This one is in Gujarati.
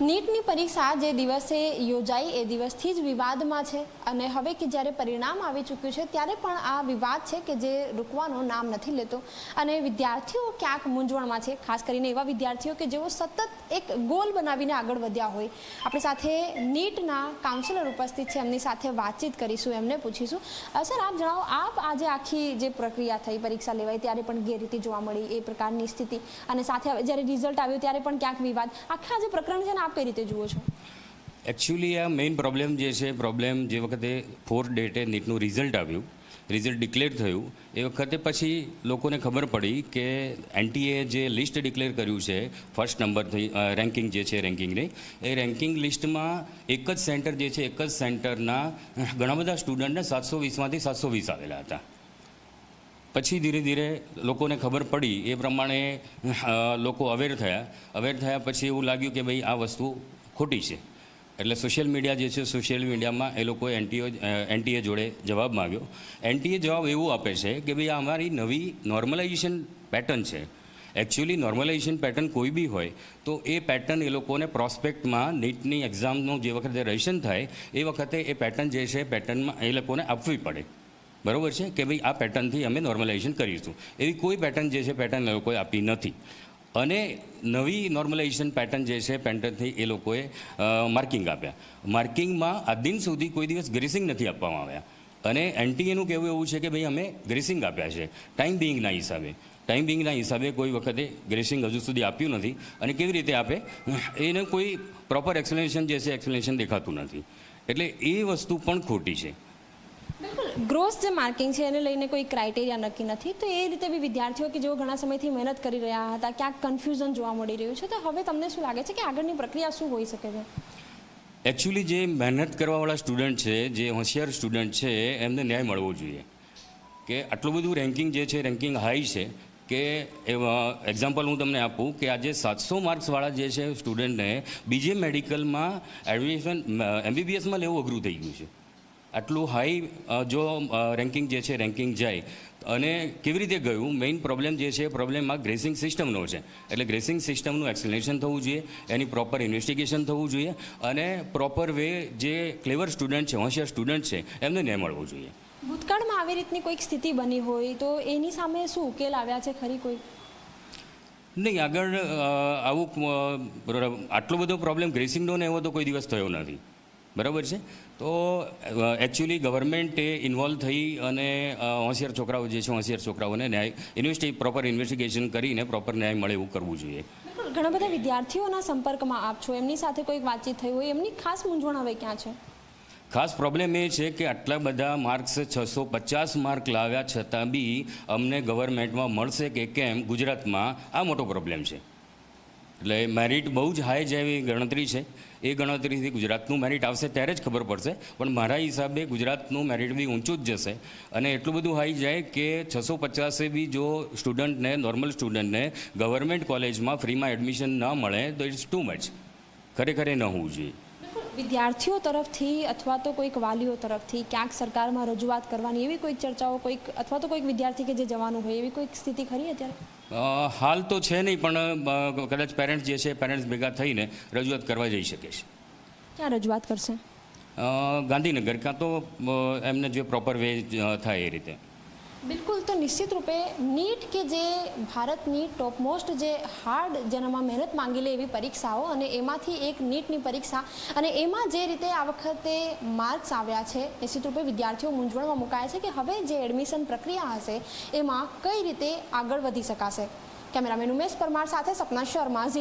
નીટની પરીક્ષા જે દિવસે યોજાઈ એ દિવસથી જ વિવાદમાં છે. અને હવે કે જ્યારે પરિણામ આવી ચૂક્યું છે, ત્યારે પણ આ વિવાદ છે કે જે રૂકવાનું નામ નથી લેતો. અને વિદ્યાર્થીઓ ક્યાંક મૂંઝવણમાં છે, ખાસ કરીને એવા વિદ્યાર્થીઓ કે જેઓ સતત એક ગોલ બનાવીને આગળ વધ્યા હોય. આપણી સાથે નીટના કાઉન્સિલર ઉપસ્થિત છે, એમની સાથે વાતચીત કરીશું, એમને પૂછીશું. સર, આપ જણાવો, આપ આજે આખી જે પ્રક્રિયા થઈ, પરીક્ષા લેવાય ત્યારે પણ ગેરરીતિ જોવા મળી એ પ્રકારની સ્થિતિ. અને સાથે જ્યારે રિઝલ્ટ આવ્યું, ત્યારે પણ ક્યાંક વિવાદ. આખા જે પ્રકરણ છે ને આપ કઈ રીતે જુઓ છો? એકચ્યુઅલી આ મેઇન પ્રોબ્લેમ જે છે પ્રોબ્લેમ જે વખતે ફોર્થ ડેટે નીટનું રિઝલ્ટ આવ્યું રિઝલ્ટ ડિક્લેર થયું, એ વખતે પછી લોકોને ખબર પડી કે એનટીએ જે લિસ્ટ ડિક્લેર કર્યું છે ફર્સ્ટ નંબરથી રેન્કિંગ જે છે રેન્કિંગની એ રેન્કિંગ લિસ્ટમાં એક જ સેન્ટર જે છે, એક જ સેન્ટરના ઘણા બધા સ્ટુડન્ટને સાતસો વીસમાંથી સાતસો વીસ આવેલા હતા. પછી ધીરે ધીરે લોકોને ખબર પડી, એ પ્રમાણે લોકો અવેર થયા. અવેર થયા પછી એવું લાગ્યું કે ભાઈ આ વસ્તુ ખોટી છે. એટલે સોશિયલ મીડિયા જે છે, સોશિયલ મીડિયામાં એ લોકોએ એનટીઓ એનટીએ જોડે જવાબ માગ્યો. એનટીએ જવાબ એવું આપે છે કે ભાઈ આ અમારી નવી નોર્મલાઇઝેશન પેટર્ન છે. એકચ્યુઅલી નોર્મલાઇઝેશન પેટર્ન કોઈ બી હોય, તો એ પેટર્ન એ લોકોને પ્રોસ્પેક્ટમાં નીટની એક્ઝામનું જે વખતે રજિસ્ટ્રેશન થાય, એ વખતે એ પેટર્ન જે છે પેટર્નમાં એ લોકોને આપવી પડે. બરોબર છે કે ભાઈ આ પેટર્નથી અમે નોર્મલાઇઝેશન કરીશું. એવી કોઈ પેટર્ન જે છે, પેટર્ન એ લોકોએ આપી નથી. અને નવી નોર્મલાઇઝેશન પેટર્ન જે છે પેટર્નથી એ લોકોએ માર્કિંગ આપ્યા. માર્કિંગમાં આ દિન સુધી કોઈ દિવસ ગ્રેસિંગ નથી આપવામાં આવ્યા. અને એનટીએનું કહેવું એવું છે કે ભાઈ અમે ગ્રેસિંગ આપ્યા છે. ટાઈમ બિંગના હિસાબે. ટાઈમ બિંગના હિસાબે કોઈ વખતે ગ્રેસિંગ હજુ સુધી આપ્યું નથી. અને કેવી રીતે આપે? એને કોઈ પ્રોપર એક્સપ્લેનેશન જે છે એક્સપ્લેનેશન દેખાતું નથી. એટલે એ વસ્તુ પણ ખોટી છે. બિલકુલ. ગ્રોસ જે માર્કિંગ છે, એને લઈને કોઈ ક્રાઇટેરિયા નક્કી નથી. તો એ રીતે બી વિદ્યાર્થીઓ કે જેઓ ઘણા સમયથી મહેનત કરી રહ્યા હતા, ક્યાંક કન્ફ્યુઝન જોવા મળી રહ્યું છે, તો હવે તમને શું લાગે છે કે આગળની પ્રક્રિયા શું હોઈ શકે છે? એકચ્યુઅલી જે મહેનત કરવાવાળા સ્ટુડન્ટ છે, જે હોશિયાર સ્ટુડન્ટ છે, એમને ન્યાય મળવો જોઈએ. કે આટલું બધું રેન્કિંગ જે છે રેન્કિંગ હાઈ છે, કે એક્ઝામ્પલ હું તમને આપું કે આજે સાતસો માર્ક્સવાળા જે છે સ્ટુડન્ટને બીજે મેડિકલમાં એડમિશન એમબીબીએસમાં લેવું અઘરું થઈ ગયું છે. આટલું હાઈ જો રેન્કિંગ જે છે રેન્કિંગ જાય અને કેવી રીતે ગયું? મેઇન પ્રોબ્લેમ જે છે પ્રોબ્લેમ આ ગ્રેસિંગ સિસ્ટમનો છે. એટલે ગ્રેસિંગ સિસ્ટમનું એક્સપ્લેનેશન થવું જોઈએ એની પ્રોપર ઇન્વેસ્ટિગેશન થવું જોઈએ અને પ્રોપર વે જે ક્લેવર સ્ટુડન્ટ છે હોશિયાર સ્ટુડન્ટ છે એમને ન્યાય મળવો જોઈએ. ભૂતકાળમાં આવી રીતની કોઈક સ્થિતિ બની હોય તો એની સામે શું ઉકેલ આવ્યા છે ખરી કોઈ? નહીં આગળ આવું આટલો બધો પ્રોબ્લેમ ગ્રેસિંગનો ને એવો તો કોઈ દિવસ થયો નથી. બરાબર છે? તો એકચ્યુઅલી ગવર્મેન્ટે ઇન્વોલ્વ થઈ અને હોશિયાર છોકરાઓ જે છે હોશિયાર છોકરાઓને ન્યાય ઇન્વેસ્ટી પ્રોપર ઇન્વેસ્ટિગેશન કરીને પ્રોપર ન્યાય મળે એવું કરવું જોઈએ. ઘણા બધા વિદ્યાર્થીઓના સંપર્કમાં આપ છો. એમની સાથે કોઈક વાતચીત થઈ હોય એમની ખાસ મૂંઝવણ હવે ક્યાં છે? ખાસ પ્રોબ્લેમ એ છે કે આટલા બધા માર્ક્સ છસો પચાસ માર્ક લાવ્યા છતાં બી અમને ગવર્મેન્ટમાં મળશે કે કેમ ગુજરાતમાં આ મોટો પ્રોબ્લેમ છે. એટલે મેરિટ બહુ જ હાઈ જેવી ગણતરી છે. એ ગણતરીથી ગુજરાતનું મેરિટ આવશે ત્યારે જ ખબર પડશે. પણ મારા હિસાબે ગુજરાતનું મેરિટ બી ઊંચું જ જશે. અને એટલું બધું હાઈ જાય કે છસો પચાસે બી જો સ્ટુડન્ટને નોર્મલ સ્ટુડન્ટને ગવર્મેન્ટ કોલેજમાં ફ્રીમાં એડમિશન ન મળે, તો ઇટ્સ ટુ મચ ખરેખર એ ન હોવું જોઈએ. વિદ્યાર્થીઓ તરફથી અથવા તો કોઈક વાલીઓ તરફથી ક્યાંક સરકારમાં રજૂઆત કરવાની એવી કોઈક ચર્ચાઓ, કોઈક અથવા તો કોઈક વિદ્યાર્થી કે જે જવાનું હોય એવી કોઈક સ્થિતિ ખરી અત્યારે? હાલ તો છે નહીં પણ કદાચ પેરેન્ટ્સ જે છે પેરેન્ટ્સ ભેગા થઈને રજૂઆત કરવા જઈ શકે છે. ક્યાં રજૂઆત કરશે? ગાંધીનગર કાં તો એમને જે પ્રોપર વે થાય એ રીતે. બિલકુલ, તો નિશ્ચિત રૂપે નીટ કે જે ભારતની ટોપમોસ્ટ જે હાર્ડ જેનામાં મહેનત માંગી લે એવી પરીક્ષાઓ અને એમાંથી એક નીટની પરીક્ષા અને એમાં જે રીતે આ વખતે માર્ક્સ આવ્યા છે, નિશ્ચિત રૂપે વિદ્યાર્થીઓ મૂંઝવણમાં મુકાય છે કે હવે જે એડમિશન પ્રક્રિયા હશે, એમાં કઈ રીતે આગળ વધી શકાશે? કેમેરામેન ઉમેશ પરમાર સાથે સપના શર્મા